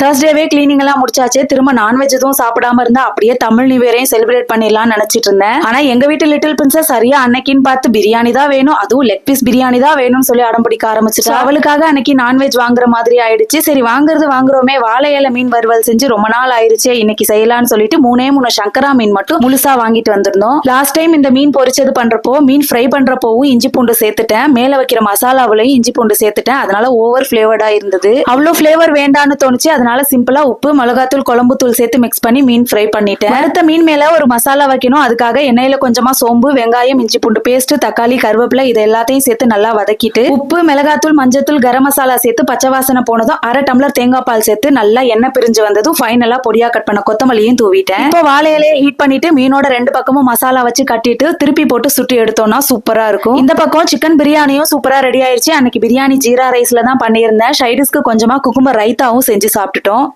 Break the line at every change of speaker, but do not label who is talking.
தேர்ஸ்டேவே cleaning எல்லாம் முடிச்சாச்சு. திரும்ப நான்வெஜ் எதுவும் சாப்பிடாம இருந்தா அப்படியே தமிழ் நியூ இயரையும் செலிப்ரேட் பண்ணிடலாம்னு நினைச்சிட்டு இருந்தேன். ஆனா எங்க வீட்டு லிட்டில் பிரின்சஸ் சரியா அன்னைக்குன்னு பார்த்து பிரியாணி தான் வேணும். அதுவும் லெக் பீஸ் பிரியாணி தான் வேணும்னு சொல்லி அடம் பிடிக்க ஆரம்பிச்சிட்டு. அவளுக்காக அன்னைக்கு நான்வெஜ் வாங்குற மாதிரி ஆயிடுச்சு. சரி வாங்குறது வாங்குறோமே. வாழை இலை மீன் வறுவல் செஞ்சு ரொம்ப நாள் ஆயிடுச்சு இன்னைக்கு செய்யலாம்னு சொல்லிட்டு மூணே மூணு சங்கரா மீன் மட்டும் முழுசா வாங்கிட்டு வந்திருந்தோம். லாஸ்ட் டைம் இந்த மீன் பொரிச்சது பண்றப்போ மீன் ஃப்ரை பண்றப்போவும் இஞ்சி பூண்டு சேர்த்துட்டேன். மேல வைக்கிற மசாலாவிலையும் இஞ்சி பூண்டு சேர்த்துட்டேன். அதனால ஓவர் ஃபிளேவர்டா இருந்தது. அவ்வளவு ஃபிளேவர் வேண்டான்னு தோணுச்சு. அதனால சிம்பிளா உப்பு மிளகாத்தூள் குழம்பு தூள் சேர்த்து மிக்ஸ் பண்ணி மீன் ஃப்ரை பண்ணிட்டேன். அடுத்த மீன் மேல ஒரு மசாலா வைக்கணும். அதுக்காக எண்ணெயில கொஞ்சமா சோம்பு வெங்காயம் இஞ்சி பூண்டு பேஸ்ட் தக்காளி கருவேப்பிலை இது எல்லாத்தையும் சேர்த்து நல்லா வதக்கிட்டு உப்பு மிளகாத்தூள் மஞ்சத்தூள் கரம் மசாலா சேர்த்து பச்சை வாசனை போனதும் அரை டம்ளர் தேங்காய் பால் சேர்த்து நல்லா எண்ணெய் பிரிஞ்சு வந்ததும் ஃபைனலா பொடியா கட் பண்ண கொத்தமல்லியும் தூவிட்டேன். இப்போ வாழையிலேயே ஹீட் பண்ணிட்டு மீனோட ரெண்டு பக்கமும் மசாலா வச்சு கட்டிட்டு திருப்பி போட்டு சுட்டி எடுத்தோம்னா சூப்பரா இருக்கும். இந்த பக்கம் சிக்கன் பிரியாணியும் சூப்பரா ரெடி ஆயிருச்சு. அன்னைக்கு பிரியாணி ஜீரா ரைஸ்ல தான் பண்ணியிருந்தேன். ஷைடிஸ்க்கு கொஞ்சமா குக்கும்பர் ரைத்தாவும் செஞ்சு சாப்பிட்டு impactó